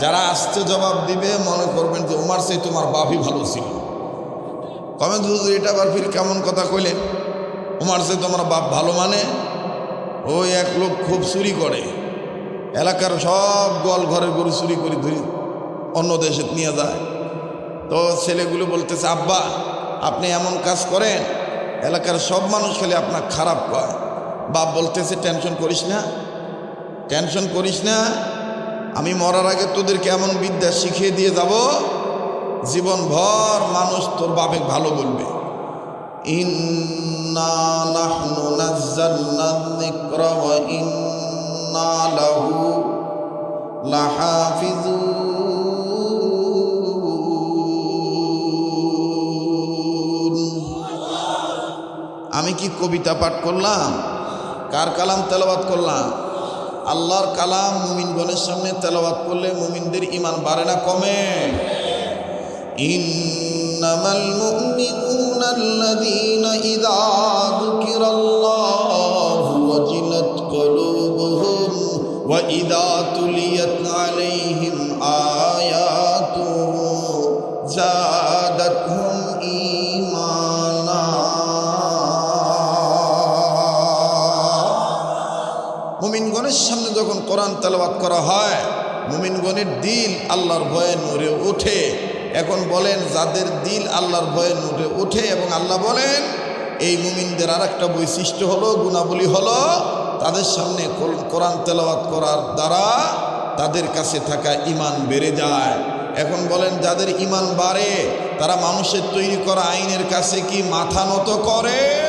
যারা আসতে জবাব দিবে, মনে করবেন যে উমার সেই তোমার বাপই ভালো ছিল। কমেন্ট হুজুর, এটা আবার ফির কেমন কথা কইলেন? উমার সে তোমার বাপ ভালো মানে? ওই এক লোক খুব চুরি করে। এলাকার সব গোয়াল ঘরের গরু চুরি করে ধরি অন্য দেশে নিয়ে যায়। তো ছেলেগুলো বলতেছে, আব্বা, আপনি এমন কাজ করেন, এলাকার সব মানুষ খালি আপনার খারাপ কয়। বাপ বলতেছে, টেনশন করিস না, টেনশন করিস না আমি মরার আগে তোদেরকে এমন বিদ্যা শিখিয়ে দিয়ে যাব জীবন ভর মানুষ তোর বাপে ভালো বলবে। আমি কি কবিতা পাঠ করলাম? কার কালাম তেলাওয়াত করলাম? আল্লাহর কালাম মুমিন মুমিনগণের সামনে তেলাওয়াত করলে মুমিনদের ইমান বাড়ে না, কমে। ওয়া ইযা তুলিয়াত আলাইহিম মুমিনগণের সামনে যখন কোরআন তেলাওয়াত করা হয়, মুমিনগণের দিল আল্লাহর ভয়ে নড়ে ওঠে। এখন বলেন, যাদের দিল আল্লাহর ভয়ে নড়ে ওঠে এবং আল্লাহ বলেন, এই মুমিনদের আর একটা বৈশিষ্ট্য হলো, গুণাবলী হলো, তাদের সামনে কোর- কোরআন তেলাওয়াত করার দ্বারা তাদের কাছে থাকা ইমান বেড়ে যায়। এখন বলেন, যাদের ইমান বাড়ে, তারা মানুষের তৈরি করা আইনের কাছে কি মাথা নত করে?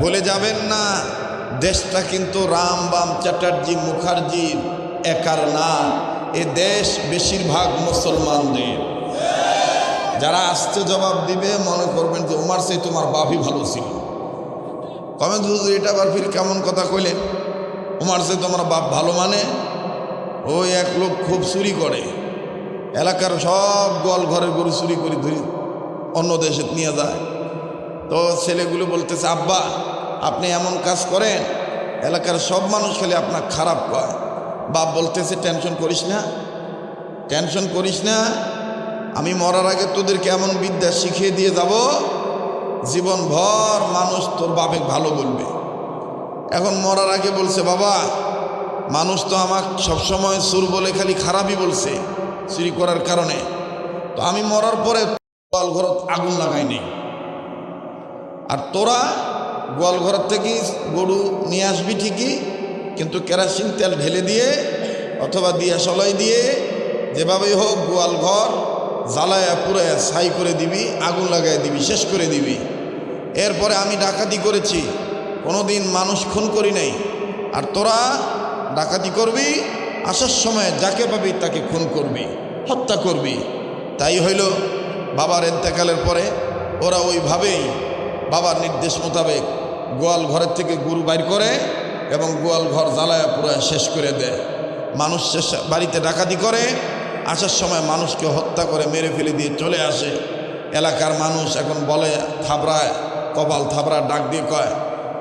বলে যাবেন না। দেশটা কিন্তু রাম বাম চ্যাটার্জি মুখার্জির একার না। এ দেশ বেশিরভাগ মুসলমানদের। যারা আসতে জবাব দিবে, মনে করবেন যে উমার সেই তোমার বাপই ভালো ছিল। কমেন্ট হুজুর, এটা আবার ফির কেমন কথা কইলেন? উমার সে তোমার বাপ ভালো মানে? ওই এক লোক খুব চুরি করে। এলাকার সব গোয়াল ঘরের গরু চুরি করে ধরি অন্য দেশে নিয়ে যায়। তো ছেলেগুলো বলতেছে, আব্বা, আপনি এমন কাজ করেন এলাকার সব মানুষ খালি আপনার খারাপ কয়। বাপ বলতেছে, টেনশন করিস না, টেনশন করিস না। আমি মরার আগে তোদেরকে এমন বিদ্যা শিখিয়ে দিয়ে যাব জীবন ভর মানুষ তোর বাপে ভালো বলবে। এখন মরার আগে বলছে, বাবা, মানুষ তো আমাকে সবসময় সুর বলে খালি খারাপই বলছে, চুরি করার কারণে। তো আমি মরার পরে গোয়াল ঘর আগুন লাগাইনি আর তোরা গোয়াল ঘর থেকে গরু নিয়ে আসবি ঠিকই, কিন্তু কেরাসিন তেল ঢেলে দিয়ে অথবা দিয়া সলাই দিয়ে যেভাবেই হোক গোয়াল ঘর জ্বালায়া পুরায়া ছাই করে দিবি, আগুন লাগাই দিবি, শেষ করে দিবি। এরপরে আমি ডাকাতি করেছি, কোনোদিন মানুষ খুন করি নাই। আর তোরা ডাকাতি করবি, আসার সময় যাকে পাবি তাকে খুন করবি, হত্যা করবি। তাই হইল বাবার এন্তেকালের পরে ওরা ওইভাবেই বাবার নির্দেশ মোতাবেক গোয়াল ঘরের থেকে গরু বাইর করে এবং গোয়াল ঘর জ্বালায়া পুরো শেষ করে দেয়। মানুষ শেষ বাড়িতে ডাকাতি করে, আসার সময় মানুষকে হত্যা করে মেরে ফেলে দিয়ে চলে আসে। এলাকার মানুষ এখন বলে, থাবড়ায়, কপাল থাবড়া ডাক দিয়ে কয়,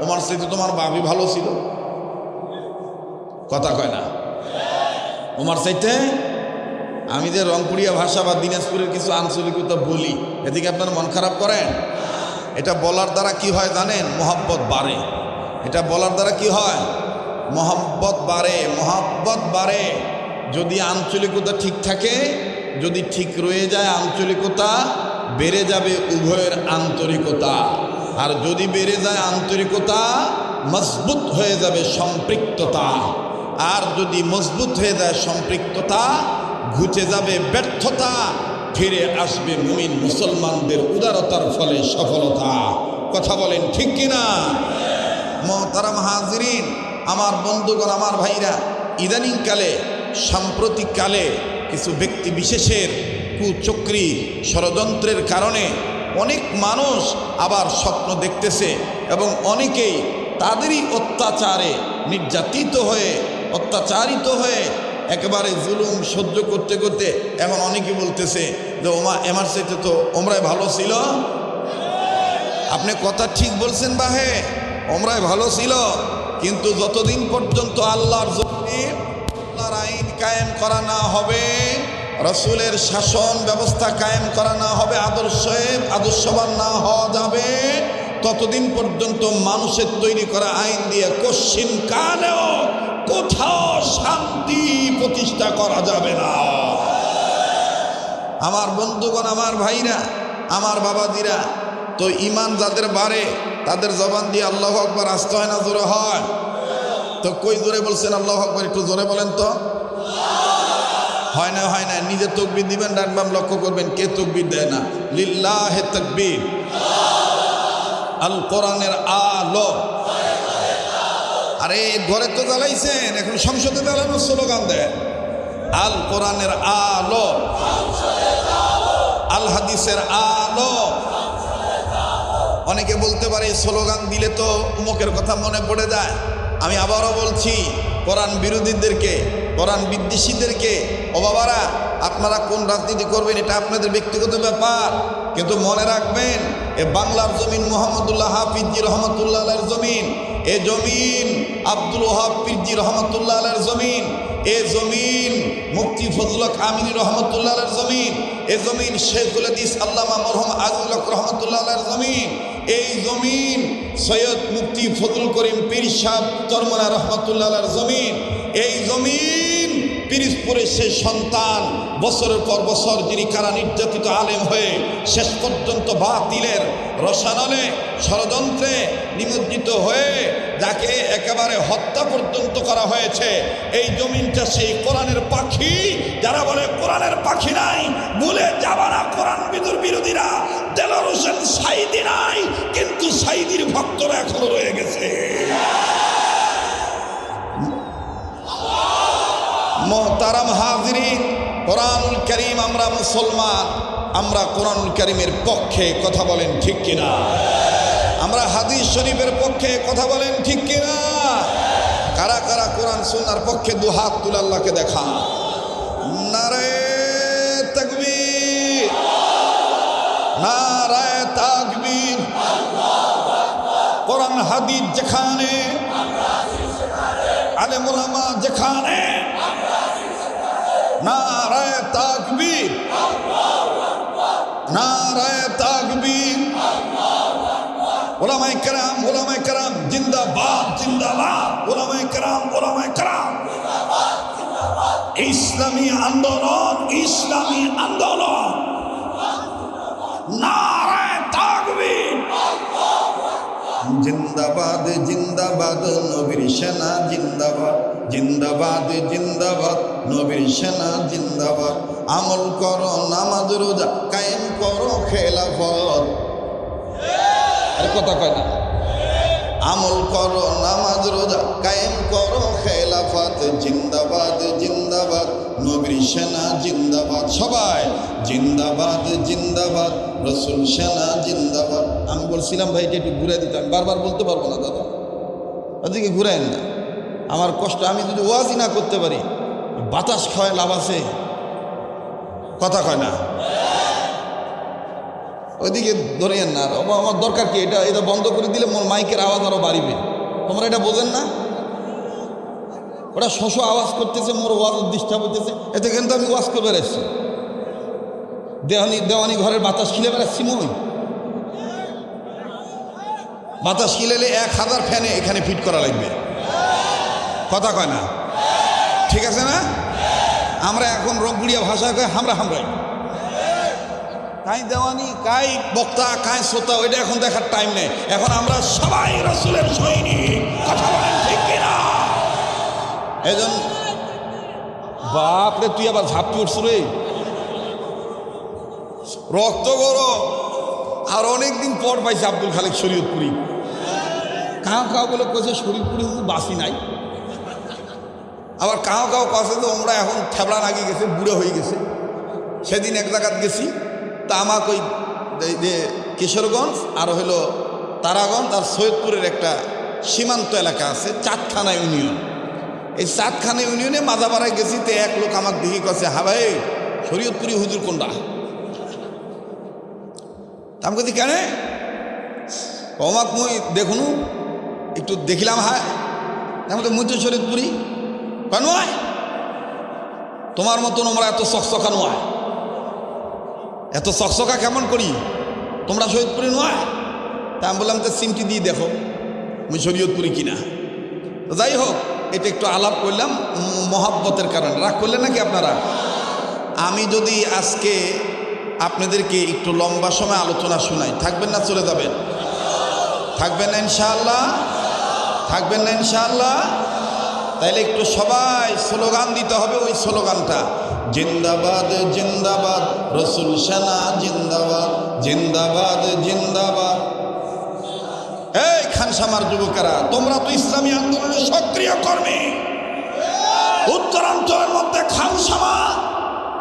ওমার স্মৃতি তোমার বাবি ভালো ছিল। কথা কয় না। ওমার সাইতে আমি যে রংপুরিয়া ভাষা বা দিনাজপুরের কিছু আঞ্চলিকতা বলি, এদিকে আপনার মন খারাপ করেন? এটা বলার দ্বারা কি হয় জানেন? মোহাব্বত বাড়ে। এটা বলার দ্বারা কি হয়? মোহাব্বত বাড়ে মোহাব্বত বাড়ে। যদি আঞ্চলিকতা ঠিক থাকে, যদি ঠিক রয়ে যায়, আঞ্চলিকতা বেড়ে যাবে উভয়ের আন্তরিকতা। আর যদি বেড়ে যায় আন্তরিকতা, মজবুত হয়ে যাবে সম্পৃক্ততা। আর যদি মজবুত হয়ে যায় সম্পৃক্ততা, ঘুচে যাবে ব্যর্থতা। ফিরে আসবে মুমিন মুসলমানদের উদারতার ফলে সফলতা। কথা বলেন, ঠিক কিনা? মহতারাম হাজরিন, আমার বন্ধুগণ, আমার ভাইরা, ইদানিংকালে, সাম্প্রতিককালে কিছু ব্যক্তি বিশেষের কুচক্রি ষড়যন্ত্রের কারণে অনেক মানুষ আবার স্বপ্ন দেখতেছে এবং অনেকেই তাদেরই অত্যাচারে নির্যাতিত হয়ে, অত্যাচারিত হয়ে একেবারে জুলুম সহ্য করতে করতে এখন অনেকে বলতেছে যে, ওমা, এমার সাথে তো ওমরাই ভালো ছিল। আপনি কথা ঠিক বলছেন বাহে, ওমরাই ভালো ছিল। কিন্তু যতদিন পর্যন্ত আল্লাহর আল্লাহর আইন কায়েম করা না হবে, রসুলের শাসন ব্যবস্থা কায়েম করা না হবে আদর্শের আদর্শবান না হওয়া যাবে, ততদিন পর্যন্ত মানুষের তৈরি করা আইন দিয়ে কশ্চিন কালেও কোথাও শান্তি প্রতিষ্ঠা করা যাবে না। আমার বন্ধুগণ, আমার ভাইরা, আমার বাবাদিরা তো ইমান যাদের বাড়ে, তাদের জবান দিয়ে আল্লাহ আকবর আসতে হয় না, জোরে হয়? তো কই জোরে বলছেন আল্লাহ আকবর, একটু জোরে বলেন তো। হয় না হয় না, নিজে তকবির দিবেন ডাকবাম লক্ষ্য করবেন, কে তকবির দেয় না? লিল্লাহে তকবির। আল কোরআনের আলো। আরে ঘরে তো জ্বালাইছেন, এখন সংসদে জ্বালানোর স্লোগান দেয় আল কোরআনের আলো। আল হাদিসের আলো। অনেকে বলতে পারে স্লোগান দিলে তো উমকের কথা মনে পড়ে যায়। আমি আবারও বলছি, কোরআন বিরোধীদেরকে, কোরআন বিদ্বেষীদেরকে, ও বাবারা, আপনারা কোন রাজনীতি করবেন, এটা আপনাদের ব্যক্তিগত ব্যাপার। কিন্তু মনে রাখবেন, এ বাংলার জমিন মোহাম্মদুল্লাহ হাফিজি রহমতুল্লাহ জমিন এ জমিন আব্দুল ওহাব পিরজি রহমতুল্লাহ আলের জমিন। এ জমিন মুক্তি ফজলক আমিন রহমতুল্লাহ আলের জমিন। এ জমিন শেখুল হাদিস আল্লামা মরহম আজুলক রহমতুল্লাহ আলের জমিন। এই জমিন সৈয়দ মুফতি ফজল করিম পীর সাহ চরমনা রহমতুল্লাহ আলের জমিন। এই জমিন পিরিজপুরের সেই সন্তান বছরের পর বছর যিনি কারা নির্যাতিত আলেম হয়ে শেষ পর্যন্ত বাতিলের রসানলে ষড়যন্ত্রে নিমজ্জিত হয়ে যাকে একেবারে হত্যা পর্যন্ত করা হয়েছে। এই জমিনটা সেই কোরআনের পাখি। যারা বলে কোরআনের পাখি নাই, ভুলে যাবা না কোরআন বিদুর বিরোধীরা। করিম, আমরা মুসলমান, আমরা কোরআনুল করিমের পক্ষে কথা বলেন ঠিক কিনা? আমরা হাদিস শরীফের পক্ষে কথা বলেন ঠিক কিনা? কারা কারা কোরআন সুন্নার পক্ষে দু হাত তুলে আল্লাহকে দেখা নারে তকবীর। নারায় কোরআন যেখানে আলেমুলামা যেখানে নারায় তাকবীর। নারায় তাকবীর। ওলামাই কেরাম ওলামাই কেরাম, জিন্দাবাদ জিন্দাবাদ। ওলামাই কেরাম ওলামাই কেরাম। ইসলামী আন্দোলন ইসলামী আন্দোলন। নারায় জিন্দাবাদ জিন্দাবাদ, নবীর সেনা জিন্দাবাদ। জিন্দাবাদ জিন্দাবাদ, নবীর সেনা জিন্দাবাদ। আমল করো, নামাজ, রোজা কায়েম করো, খেলাফত। আর কথা কয় না। আমল করো, নামাজ, রোজা কায়েম করো, খেলাফত। জিন্দাবাদ জিন্দাবাদ, নবীর সেনা জিন্দাবাদ। সবাই, জিন্দাবাদ জিন্দাবাদ, রসুল সেনা, জিন্দাবাদ। আমি বলছিলাম, ভাই যে একটু ঘুরে দিতাম বারবার বলতে পারব না, দাদা। ওদিকে ঘুরেন না। আমার কষ্ট, আমি যদি ওয়াজই না করতে পারি, বাতাস খাওয়ায় লাভ আছে? কথা কয় না। ওইদিকে ধরিয়েন না। আমার দরকার কি? এটা এটা বন্ধ করে দিলে মাইকের আওয়াজ আরও বাড়িবে। তোমরা এটা বোঝেন না? ওটা শশ আওয়াজ করতেছে, মোর ওয়াজ ডিস্টার্ব হইতেছে এতে কিন্তু আমি ওয়াজ করে বেড়াচ্ছি দেওয়ানি দেওয়ানি ঘরের বাতাস খিলে বেড়াচ্ছি মই। বাতাস খিলেলে এক হাজার ফ্যানে এখানে ফিট করা লাগবে। কথা কয় না? ঠিক আছে না? আমরা এখন রংপুরিয়া ভাষা কয়, হামরা হামরাই। কাই দেওয়ানি, কাই বক্তা, কাই শ্রোতা, ওইটা এখন দেখার টাইম নেই। এখন আমরা সবাই রসুলের সৈনিক। কথা কিনা এজন বাপরে, তুই আবার ঝাপটি উঠছ রে। রক্ত গরম, আর অনেকদিন পর পাইছে আব্দুল খালেক শরীয়তপুরি। কাউ কাউ বলে কয়েছে শরীরপুরি বাসি নাই। আবার কাউ কাউ কাছে তো আমরা এখন থেবড়া লাগিয়ে গেছে, বুড়ো হয়ে গেছে। সেদিন এক জায়গাত গেছি তা আমাকে ওই যে কিশোরগঞ্জ, আর হলো তারাগঞ্জ, আর সৈয়দপুরের একটা সীমান্ত এলাকা আছে চাঁদখানা ইউনিয়ন এই চাঁদখানা ইউনিয়নে মাজাপাড়ায় গেছি তো এক লোক আমাকে দেখি কাছে হা ভাই, শরীয়তপুরি হুজুর কোনটা? তা আমি কাছে কেন অমাক মুই দেখুন, একটু দেখিলাম হ্যাঁ আমি তো মুই তো শরীয়তপুরি কেন তোমার মতন আমরা এত চকচকা নয় এত চকচকা কেমন করি? তোমরা শহীদপুরে নয় তা আমি বললাম, তো সিমটি দিয়ে দেখো আমি শরীয়তপুরি কিনা? যাই হোক এটা একটু আলাপ করলাম, মহাব্বতের কারণে। রাগ করলেন নাকি আপনারা? আমি যদি আজকে আপনাদেরকে একটু লম্বা সময় আলোচনা শোনাই, থাকবেন না চলে যাবেন? থাকবেন না ইনশাআল্লাহ? থাকবেন না ইনশাআল্লাহ? তাইলে একটু সবাই স্লোগান দিতে হবে ওই স্লোগানটা। জিন্দাবাদ জিন্দাবাদ, রসুল সেনা, জিন্দাবাদ জিন্দাবাদ জিন্দাবাদ। খানসামার যুবকেরা। তোমরা তো ইসলামী আন্দোলনের সক্রিয় কর্মী। উত্তরাঞ্চলের মধ্যে খানসামা,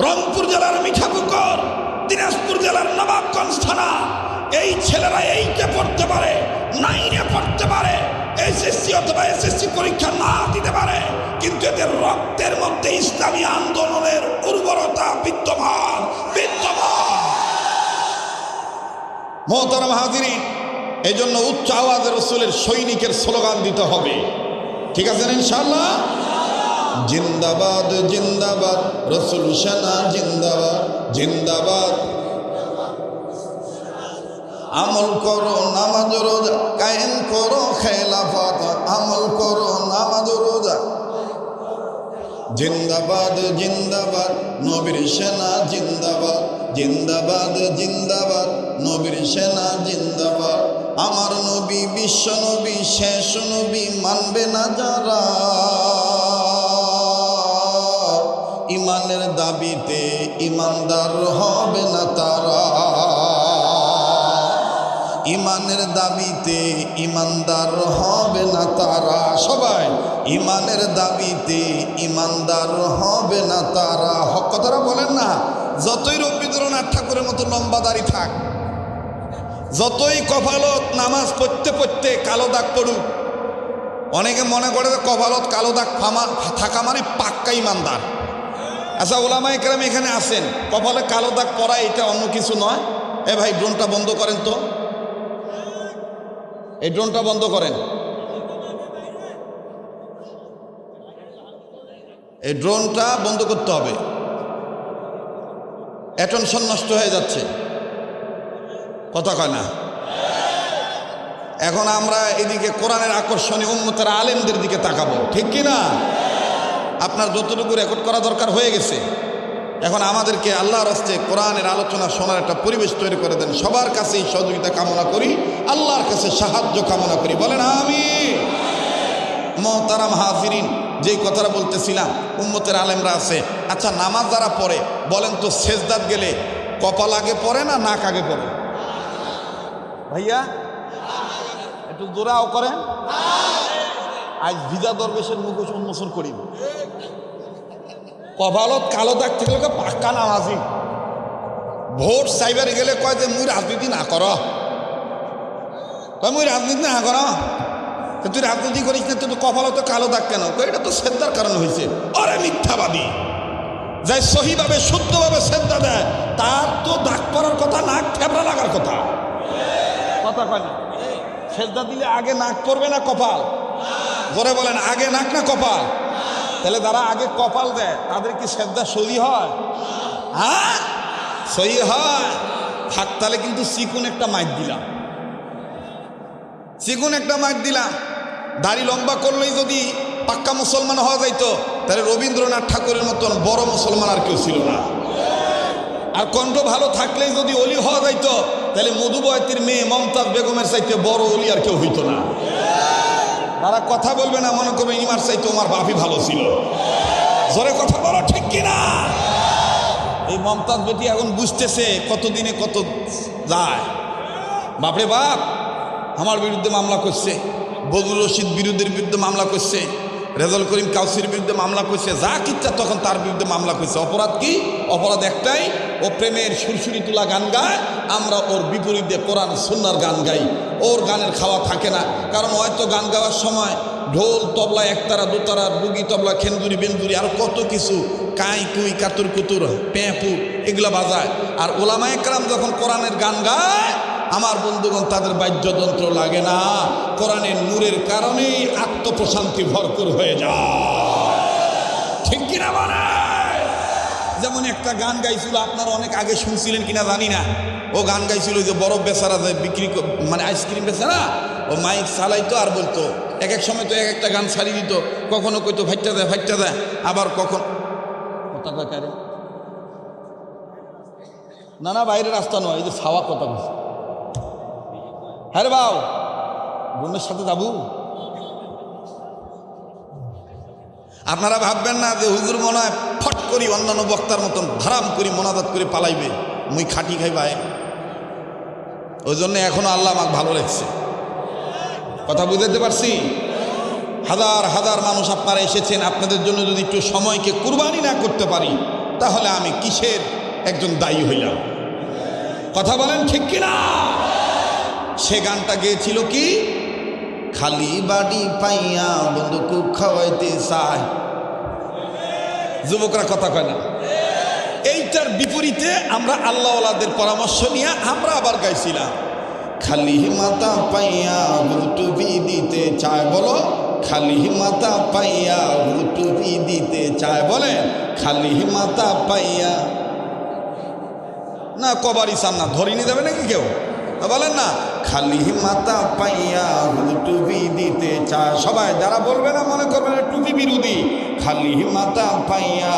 রংপুর জেলার মিঠাপুকুর, দিনাজপুর জেলার নবাবগঞ্জ থানা, এই ছেলেরা এইকে পড়তে পারে, নাইনে পড়তে পারে, এসএসসি অথবা এসএসসি পরীক্ষা না দিতে পারে, কিন্তু এদের রক্তের মধ্যে ইসলামী আন্দোলনের উর্বরতা বিদ্যমান বিদ্যমান। মোহতারাম হাজিরিন এই জন্য উচ্চ আওয়াজের রসুলের সৈনিকের স্লোগান দিতে হবে। ঠিক আছে ইনশাল্লাহ জিন্দাবাদ জিন্দাবাদ, রসুল সেনা জিন্দাবাদ জিন্দাবাদ। আমল করো নামাজ রোজা, কায়েম করো খেলাফত, আমল করো নামাজ রোজা। জিন্দাবাদ জিন্দাবাদ, নবীর সেনা জিন্দাবাদ জিন্দাবাদ জিন্দাবাদ, নবীর সেনা জিন্দাবাদ। নবী, বিশ্ব নবী, শেষ নবী মানবে না যারা। ইমানের দাবিতে ইমানদার হবে না তারা। ইমানের দাবিতে ইমানদার হবে না তারা। সবাই, ইমানের দাবিতে ইমানদার হবে না তারা। হক কথাটা বলেন না, যতই রবীন্দ্রনাথ ঠাকুরের মতো লম্বা দাড়ি থাক। যতই কফালত নামাজ পড়তে পড়তে কালো দাগ পড়ুক, অনেকে মনে করে যে কফালত কালো দাগ ফামা, থাকা মানে পাক্কা ইমানদার। আচ্ছা ওলামা একরাম এখানে আসেন। কপালে কালো দাগ পরা এটা অন্য কিছু নয়। এ ভাই, ড্রোনটা বন্ধ করেন তো। এই ড্রোনটা বন্ধ করেন। এই ড্রোনটা বন্ধ করতে হবে। অ্যাটেনশন নষ্ট হয়ে যাচ্ছে। কথা কয় না? এখন আমরা এদিকে কোরআনের আকর্ষণে উন্মতের আলেমদের দিকে তাকাবো। ঠিক কি না? আপনার যতটুকু রেকর্ড করা দরকার হয়ে গেছে। এখন আমাদেরকে আল্লাহর হস্তে কোরআনের আলোচনা শোনার একটা পরিবেশ তৈরি করে দেন। সবার কাছেই সহযোগিতা কামনা করি, আল্লাহর কাছে সাহায্য কামনা করি। বলেন আমি মহতারাম হাজিরিন, যেই কথাটা বলতেছিলাম, উম্মতের আলেমরা আছে। আচ্ছা নামাজ যারা পড়ে, বলেন তো, সেজদাত গেলে কপাল আগে পড়ে না নাক আগে পড়ে? ভাইয়া, একটু জোরাও করেন। আজ ভিজা দরবেশের মুখোশ উন্মোচন করিব। কপালত কালো দাগ থেকে পাক্কা নামাজি ভোট চাইবার গেলে কয় যে, মুই রাজনীতি না কর মুই রাজনীতি না কর তুই রাজনীতি করিস না তুই কপালত কালো দাগ কেন? এটা তো শ্রদ্ধার কারণ হয়েছে অরে মিথ্যাবাদী। যাই সহিভাবে শুদ্ধভাবে শ্রদ্ধা দেয়, তার তো দাগ পড়ার কথা, নাক থেবড়া লাগার কথা। কথা কয় না। শ্রদ্ধা দিলে আগে নাক পড়বে না কপাল? জোরে বলেন, আগে নাক না কপাল? তাহলে যারা আগে কপাল দেয়, তাদের কি শ্রদ্ধা সহি হয়? হ্যাঁ? সহি হয়। থাক, তাহলে কিন্তু চিকুন একটা মাইক দিলাম। চিকুন একটা মাইক দিলাম। দাড়ি লম্বা করলেই যদি পাক্কা মুসলমান হওয়া যাইতো, তাহলে রবীন্দ্রনাথ ঠাকুরের মতন বড় মুসলমান আর কেউ ছিল না। আর কণ্ঠ ভালো থাকলেই যদি অলি হওয়া যাইতো তাহলে মধুবয়তির মেয়ে মমতাজ বেগমের চাইতে বড় অলি আর কেউ হইতো না। তারা কথা বলবে না, মনে করবে ইমার চাইতে আমার বাপই ভালো ছিল। জোরে কথা বলো, ঠিক কিনা? এই মমতাজ বেটি এখন বুঝতেছে কতদিনে কত যায়। বাপরে বাপ, আমার বিরুদ্ধে মামলা করছে, বদরুল রশিদ বিরুদ্ধের বিরুদ্ধে মামলা করছে। রেজাল করিম কাউসির বিরুদ্ধে মামলা করছে, যা কিচ্ছা তখন তার বিরুদ্ধে মামলা করছে। অপরাধ কি? অপরাধ একটাই, ও প্রেমের সুরসুরি তোলা গান গায়, আমরা ওর বিপরীতে কোরআন সুন্নার গান গাই। ওর গানের খাওয়া থাকে না, কারণ হয়তো গান গাওয়ার সময় ঢোল, তবলা, একতারা, দোতারা, বুগি, তবলা, খেন্দুরি, বেন্দুরি, আর কত কিছু, কাঁই, কুই, কাতুর, কুতুর, পেঁপু, এগুলো বাজায়। আর ওলামা একরাম যখন কোরআনের গান গায় আমার বন্ধুগণ, তাদের বাদ্যযন্ত্র লাগে না। কোরআনের নূরের কারণেই আত্মপ্রশান্তি ভরপুর হয়ে যায়। ঠিক কিনা মানে যেমন একটা গান গাইছিল, আপনারা অনেক আগে শুনছিলেন কিনা জানি না। ও গান গাইছিল যে বরফ বেচারা যে বিক্রি মানে আইসক্রিম বেচারা, ও মাইক চালাইতো আর বলতো। এক এক সময় তো এক একটা গান ছাড়িয়ে দিত। কখনো কইতো ফাইটটা দেয় ফাইটটা দেয় আবার কখন কথা কয় না না, বাইরে রাস্তা নয়, এই যে ছাওয়া কথা বলছে। হ্যাঁ বাউ, বোনের সাথে যাব? আপনারা ভাববেন না যে হুজুর মনে হয় ফট করি অন্যান্য বক্তার মতন ধারাম করি মনাদাত করে পালাইবে, মুই খাটি খাই ভাই ওই জন্য এখনও আল্লাহ আমাকে ভালো লাগছে কথা বুঝতে পারছি? হাজার হাজার মানুষ আপনারা এসেছেন, আপনাদের জন্য যদি একটু সময়কে কুরবানি না করতে পারি, তাহলে আমি কিসের একজন দায়ী হইলাম? কথা বলেন ঠিক কিনা? সে গানটা গেয়েছিল কি? খালি বাড়ি পাইয়া বন্ধুকে খাওয়াইতে চায়। যুবকরা কথা কয় না। এইটার বিপরীতে আমরা আল্লাহওয়ালাদের পরামর্শ নিয়ে আমরা আবার গাইছিলাম। খালি মাতা পাইয়া টুপি দিতে চায় বলো। খালি মাতা পাইয়া টুপি দিতে চায় বলে। খালি মাতা পাইয়া। না, কবারই চান না। ধরিনি যাবে নাকি কেউ? বলেন না। খালি মাতা পাইয়া টুপি দিতে চায়। সবাই যারা বলবে না, মনে করবে টুপি বিরোধী। খালি মাতা পাইয়া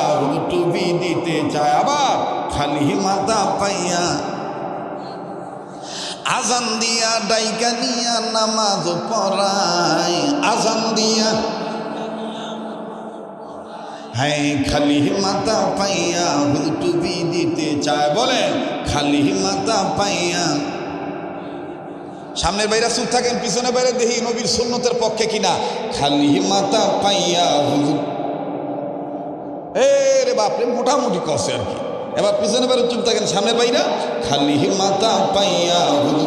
টুপি দিতে চায়। আবার খালি মাতা পাইয়া আজান দিয়া ডাইকা নিয়া নামাজ পড়ায়। আজান দিয়া হ্যাঁ খালি মাতা পাইয়া টুপি দিতে চায়। বলে খালি মাতা পাইয়া সামনের বাইরে চুপ থাকেন পিছনে বাইরে দেখি নবীর সুন্নতের পক্ষে কিনা। খালি মাতা পাইয়া হুজুর। এ রে বাপরে, মোটামুটি কষে আর কি। এবার পিছনে বাইরে চুপ থাকেন, সামনের বাইরা খালি মাতা পাইয়া হুজুর।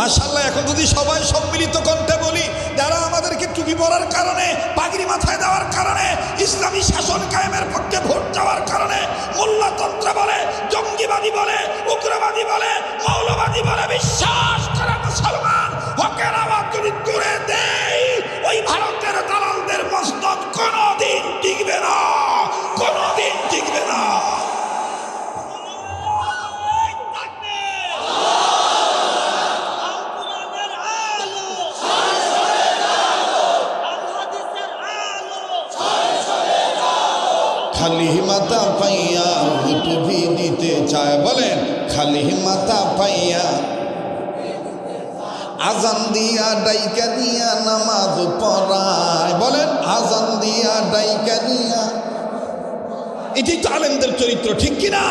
মাশাল্লাহ এখন যদি সবাই সম্মিলিত কণ্ঠে বলি, যারা আমাদেরকে টুপি পরার কারণে, পাগড়ি মাথায় দেওয়ার কারণে, ইসলামী শাসন কায়েমের পক্ষে ভোট দেওয়ার কারণে, মোল্লাতন্ত্র বলে, জঙ্গিবাদী বলে, উগ্রবাদী বলে, মৌলবাদী বলে, বিশ্বাস করে মুসলমান, হকের আওয়াজ যদি দূরে দেই, ওই ভারতের দালালদের মস্তক কোনোদিন টিকবে না, কোনোদিন টিকবে না। খালি মাতা পাইয়া টুপি দিতে চায়। বলেন, খালি মাতা পাইয়া আজান দিয়া ডাইকা দিয়া নামাজ পড়ায়। বলেন, আজান দিয়া ডাইকা দিয়া। এটি তো আলেমদের চরিত্র, ঠিক কিনা?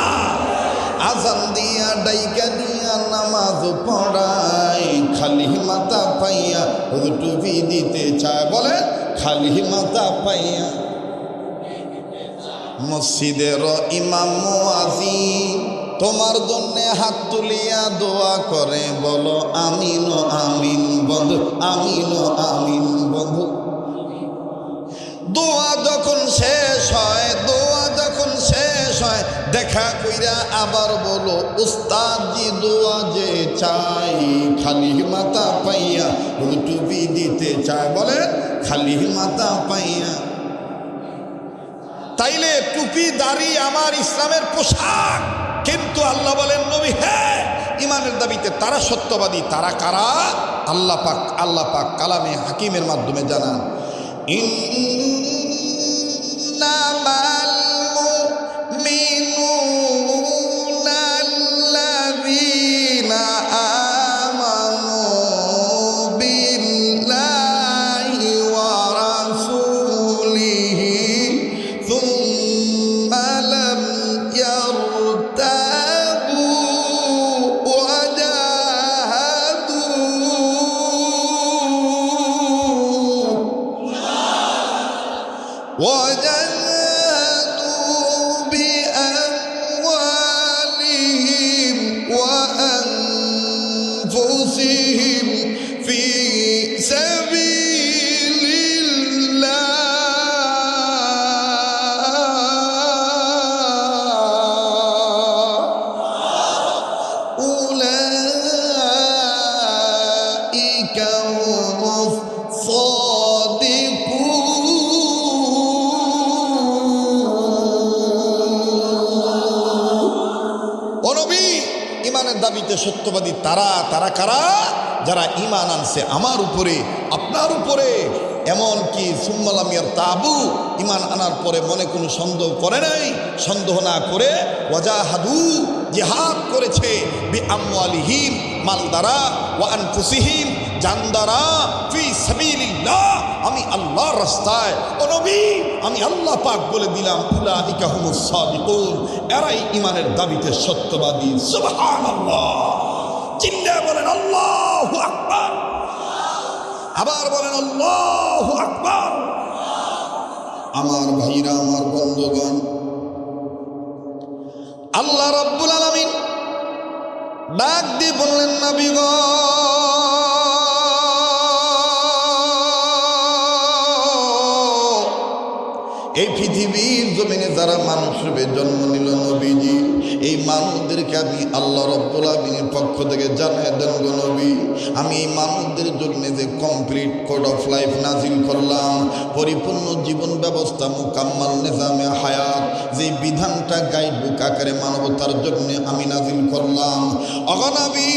আজান দিয়া ডাইকা দিয়া নামাজ পড়ায়। খালি মাতা পাইয়া টুপি দিতে চায়। বলেন, খালি মাতা পাইয়া মসজিদের ইমাম আজি তোমার জন্য হাত তুলিয়া দোয়া করে, বলো, আমিন আমিন বন্ধু, আমিন আমিন বন্ধু। দোয়া যখন শেষ হয়, দোয়া যখন শেষ হয়, দেখা কইরা আবার বলো, উস্তাদজি দোয়া যে চাই, খালি মাথা পাইয়া টুপি দিতে চায়। বলে খালি মাথা পাইয়া। টুপি, দাড়ি আমার ইসলামের পোশাক। কিন্তু আল্লাহ বলেন, নবী হ্যাঁ ইমানের দাবিতে তারা সত্যবাদী, তারা কারা? আল্লাহ পাক আল্লাহ পাক কালামে হাকিমের মাধ্যমে জানান ইন্নামাল দাবিতে সত্যবাদী তারা তারা কারা? যারা ইমান আনছে আমার উপরে, আপনার উপরে। এমন কি সুম্মালামিয়ার তাবু ইমান আনার পরে মনে কোনো সন্দেহ করে নাই? সন্দেহ না করে ওয়াজাহাদু, জিহাদ করেছে। বি আমওয়ালিহিম মাল দ্বারা ওয়া আনফুসিহিম জান দ্বারা ফি সাবিলিল্লাহ। আমি আল্লাহর রাস্তায়, ও নবী, আমি আল্লাহ পাক বলে দিলাম, উলাইকা হুমুস সাদিকুন এরাই ইমানের দাবিতে সত্যবাদী। সুবহানাল্লাহ। বলেন আল্লাহু আকবার। আবার বলেন আল্লাহু আকবার। আমার ভাইরা, আমার বন্ধুগণ, আল্লাহ রব্বুল আলামিন ডাক দিয়ে বললেন নবীগ পৃথিবীর জমিনে যারা মানুষ রূপে জন্ম নিল নবীজি, এই মানুষদেরকে আমি আল্লাহ রব্বুল পক্ষ থেকে জানিয়ে দেন গো নবী, আমি এই মানুষদের জন্য যে কমপ্লিট কোড অফ লাইফ নাজিল করলাম, পরিপূর্ণ জীবন ব্যবস্থা মোকাম্মাল নিজামে হায়াত, যে বিধানটা গাইড বুক আকারে মানবতার জন্য আমি নাজিল করলাম। অগনবী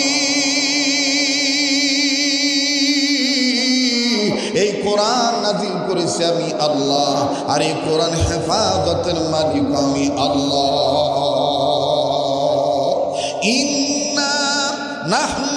কোরআন নাজিল করেছি আমি আল্লাহ। আর এই কোরআন হেফাজতের মালিক আমি আল্লাহ। ইন্না নাহনু